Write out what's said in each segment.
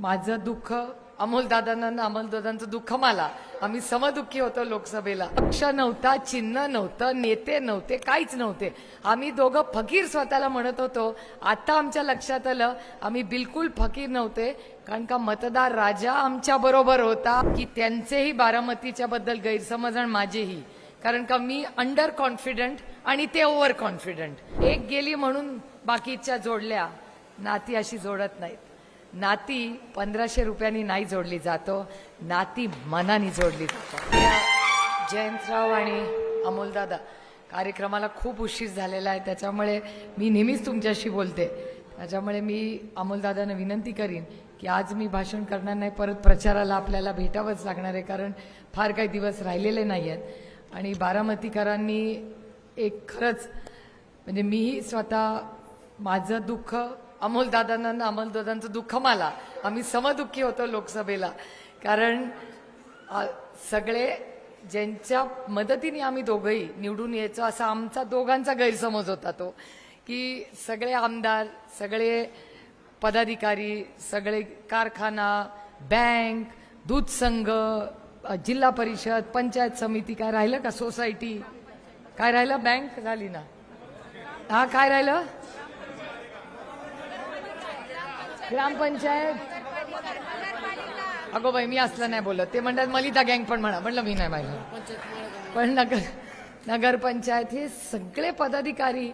माझं दुःख अमोलदादांना अमोलदादांचं दुःख मला. आम्ही समदुःखी होतो लोकसभेला. पक्ष नव्हता चिन्ह नव्हतं नेते नव्हते काहीच नव्हते. आम्ही दोघं फकीर स्वतःला म्हणत होतो आता आमच्या लक्षात आलं आम्ही बिलकुल फकीर नव्हते कारण का मतदार राजा आमच्या बरोबर होता की त्यांचेही बारामतीच्या बद्दल गैरसमज आणि माझेही. कारण का मी अंडर कॉन्फिडंट आणि ते ओव्हर कॉन्फिडंट एक गेली म्हणून बाकीच्या जोडल्या नाती अशी जोडत नाहीत. नाती पंधराशे रुपयांनी नाही जोडली जातो नाती मनाने जोडली जातो. जयंतराव आणि अमोलदादा कार्यक्रमाला खूप उशीर झालेला आहे त्याच्यामुळे मी नेहमीच तुमच्याशी बोलते. त्याच्यामुळे मी अमोलदादांना विनंती करीन की आज मी भाषण करणार नाही परत प्रचाराला आपल्याला भेटावंच लागणार आहे कारण फार काही दिवस राहिलेले नाही आहेत आणि बारामतीकरांनी एक खरंच म्हणजे मीही स्वतः माझं दुःख अमोलदादांना अमोलदादांचं दुःख मला. आम्ही समदुःखी होतो लोकसभेला. कारण सगळे ज्यांच्या मदतीने आम्ही दोघंही निवडून यायचो असा आमचा दोघांचा गैरसमज होता तो. की सगळे आमदार सगळे पदाधिकारी सगळे कारखाना बँक दूध संघ जिल्हा परिषद पंचायत समिती काय राहिलं का? सोसायटी. काय राहिलं? बँक झाली ना. हा काय राहिलं? ग्रामपंचायत. अगो बाई मी असलं नाही बोलत. ते म्हणतात मलिता गँग पण म्हणा. म्हणलं मी नाही पाहिलं पण नगर नगरपंचायत हे सगळे पदाधिकारी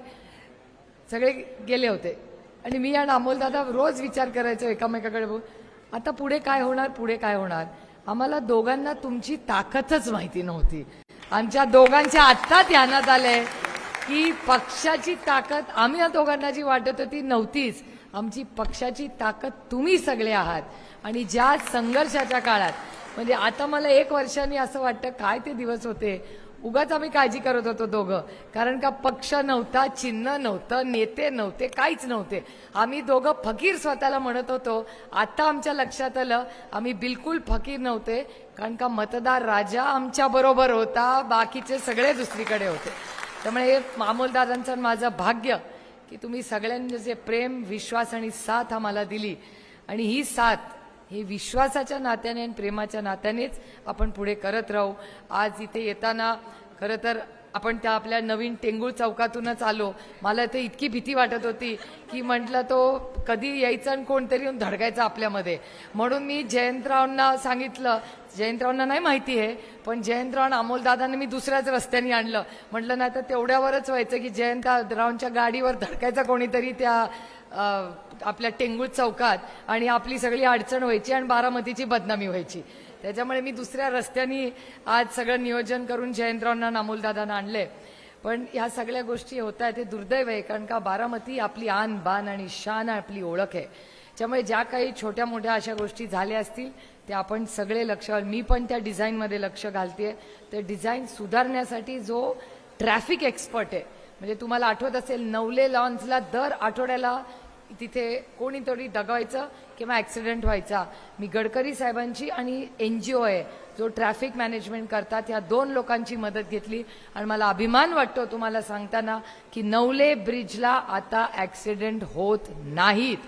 सगळे गेले होते. आणि मी आणि अमोलदादा रोज विचार करायचो एकामेकाकडे बघून. आता पुढे काय होणार? पुढे काय होणार? आम्हाला दोघांना तुमची ताकदच माहिती नव्हती. आमच्या दोघांच्या आत्ता ध्यानात आलंय की पक्षाची ताकद आम्ही या दोघांना जी वाटत होती नव्हतीच. आमची पक्षाची ताकद तुम्ही सगळे आहात. आणि ज्या संघर्षाच्या काळात म्हणजे आता मला एक वर्षाने असं वाटतं काय ते दिवस होते? उगाच आम्ही काळजी करत होतो दोघं. कारण का पक्ष नव्हता चिन्ह नव्हतं नेते नव्हते काहीच नव्हते. आम्ही दोघं फकीर स्वतःला म्हणत होतो. आता आमच्या लक्षात आलं आम्ही बिलकुल फकीर नव्हते. कारण का मतदार राजा आमच्या बरोबर होता बाकीचे सगळे दुसरीकडे होते. त्यामुळे हे मामोलदारांचं माझं भाग्य की तुम्ही सगळ्यांनी जे प्रेम विश्वास आणि साथ आम्हाला दिली आणि ही साथ हे विश्वासाच्या नात्याने आणि प्रेमाच्या नात्यानेच आपण पुढे करत राहू. आज इथे येताना खरं तर आपण त्या आपल्या नवीन टेंगूळ चौकातूनच आलो. मला ते इतकी भीती वाटत होती की म्हटलं तो कधी यायचा आणि कोणतरी येऊन धडकायचा आपल्यामध्ये. म्हणून मी जयंतरावांना सांगितलं. जयंतरावांना नाही माहिती आहे पण जयंतराव आणि अमोलदादांनी मी दुसऱ्याच रस्त्याने आणलं. म्हटलं नाही तर तेवढ्यावरच व्हायचं की जयंतरावांच्या गाडीवर धडकायचा कोणीतरी त्या आपल्या टेंगूळ चौकात आणि आपली सगळी अडचण व्हायची आणि बारामतीची बदनामी व्हायची. त्याच्यामुळे मी दुसऱ्या रस्त्यानी आज सगळं नियोजन करून जयंतरावांना नामोलदादांना आणले पण ह्या सगळ्या गोष्टी होत आहेत हे दुर्दैव आहे कारण का बारामती आपली आन बान आणि शान आपली ओळख आहे. त्यामुळे ज्या काही छोट्या मोठ्या अशा गोष्टी झाल्या असतील त्या आपण सगळे लक्ष मी पण त्या डिझाईनमध्ये लक्ष घालते तर डिझाईन सुधारण्यासाठी जो ट्रॅफिक एक्सपर्ट आहे म्हणजे तुम्हाला आठवत असेल नवले लॉन्सला दर आठवड्याला तिथे कोणीतरी दगावायचं किंवा ॲक्सिडेंट व्हायचा. मी गडकरी साहेबांची आणि एन जी ओ आहे जो ट्रॅफिक मॅनेजमेंट करतात या दोन लोकांची मदत घेतली. आणि मला अभिमान वाटतो तुम्हाला सांगताना की नवले ब्रिजला आता ॲक्सिडेंट होत नाहीत.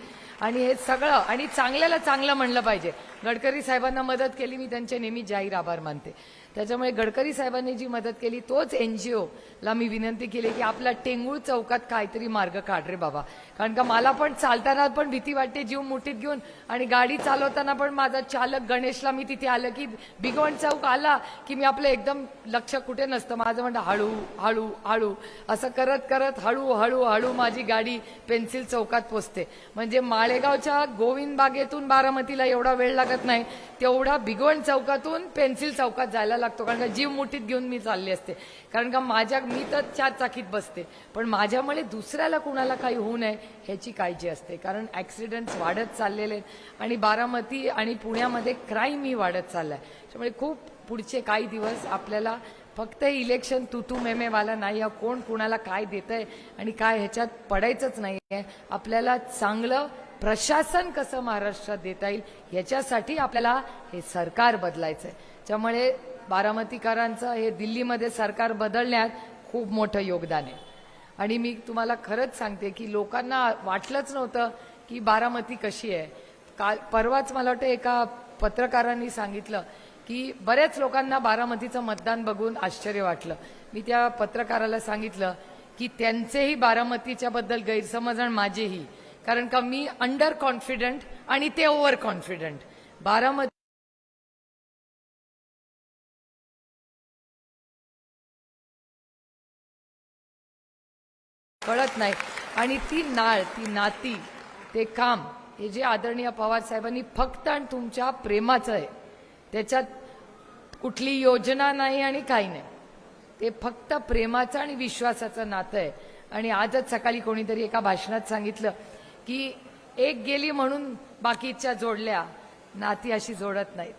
आणि हे सगळं आणि चांगल्याला चांगलं म्हणलं पाहिजे. गडकरी साहेबांना मदत केली मी त्यांचे नेहमी जाहीर आभार मानते. त्याच्यामुळे गडकरी साहेबांनी जी मदत केली तोच एन जी ओला मी विनंती केली की आपला टेंगूळ चौकात काहीतरी मार्ग काढ रे बाबा. कारण का मला पण चालताना पण भीती वाटते जीव मुठीत घेऊन आणि गाडी चालवताना पण माझा चालक गणेशला मी तिथे आलं की बिगवण चौक आला की मी आपलं एकदम लक्ष कुठे नसतं. माझं म्हणतं हळू हळू हळू. असं करत करत हळू हळू हळू माझी गाडी पेन्सिल चौकात पोचते. म्हणजे माळेगावच्या गोविंद बागेतून बारामतीला एवढा वेळ लागत नाही तेवढा बिगवण चौकातून पेन्सिल चौकात जायला लागतो कारण का जीव मुठीत घेऊन मी चालली असते. कारण का माझ्या मी तर चार चाकीत बसते. पण माझ्यामुळे दुसऱ्याला कुणाला काही होऊ नये ह्याची काळजी असते. कारण ॲक्सिडेंट्स वाढत चाललेले आहेत. आणि बारामती आणि पुण्यामध्ये क्राईमही वाढत चाललाय. त्यामुळे खूप पुढचे काही दिवस आपल्याला फक्त इलेक्शन इलेक्शन तुतू मेमेवाला नाही हा कोण कुणाला काय देत आहे आणि काय ह्याच्यात पडायचंच नाही आहे आपल्याला चांगलं प्रशासन कसं महाराष्ट्रात देता येईल याच्यासाठी आपल्याला हे सरकार बदलायचं आहे त्यामुळे बारामतीकरांचं हे दिल्लीमध्ये सरकार बदलण्यात खूप मोठं योगदान आहे. आणि मी तुम्हाला खरंच सांगते की लोकांना वाटलंच नव्हतं की बारामती कशी आहे. काल परवाच मला वाटतं एका पत्रकारांनी सांगितलं की बऱ्याच लोकांना बारामतीचं मतदान बघून आश्चर्य वाटलं. मी त्या पत्रकाराला सांगितलं की त्यांचेही बारामतीच्या बद्दल गैरसमज आणि माझेही. कारण का मी अंडर कॉन्फिडंट आणि ते ओव्हर कॉन्फिडंट बारामती कळत नाही. आणि ती नाळ ती नाती ते काम हे जे आदरणीय पवार साहेबांनी फक्त आणि तुमच्या प्रेमाचं आहे त्याच्यात कुठली योजना नाही आणि काही नाही. ते फक्त प्रेमाचं आणि विश्वासाचं नातं आहे. आणि आजच सकाळी कोणीतरी एका भाषणात सांगितलं की एक गेली म्हणून बाकीच्या जोडल्या नाती अशी जोडत नाहीत.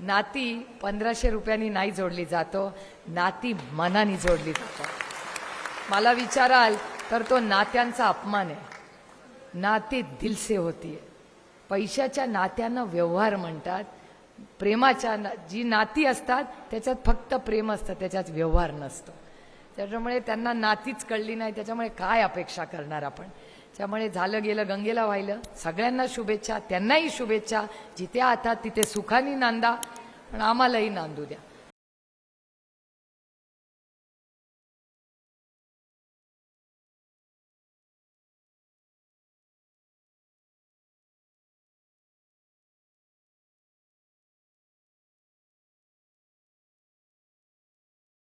नाती पंधराशे रुपयांनी नाही जोडली जातो नाती मनाने जोडली जातात मला विचाराल तर तो नात्यांचा अपमान आहे. नाते दिलसे होती. पैशाच्या नात्यांना व्यवहार म्हणतात. प्रेमाच्या ना- जी नाती असतात त्याच्यात फक्त प्रेम असतं त्याच्यात व्यवहार नसतो. त्याच्यामुळे त्यांना नातीच कळली नाही त्याच्यामुळे काय अपेक्षा करणार आपण? त्यामुळे झालं गेलं गंगेला व्हायलं सगळ्यांना शुभेच्छा त्यांनाही शुभेच्छा. जिथे आता तिथे सुखानी नांदा पण आम्हालाही नांदू द्या.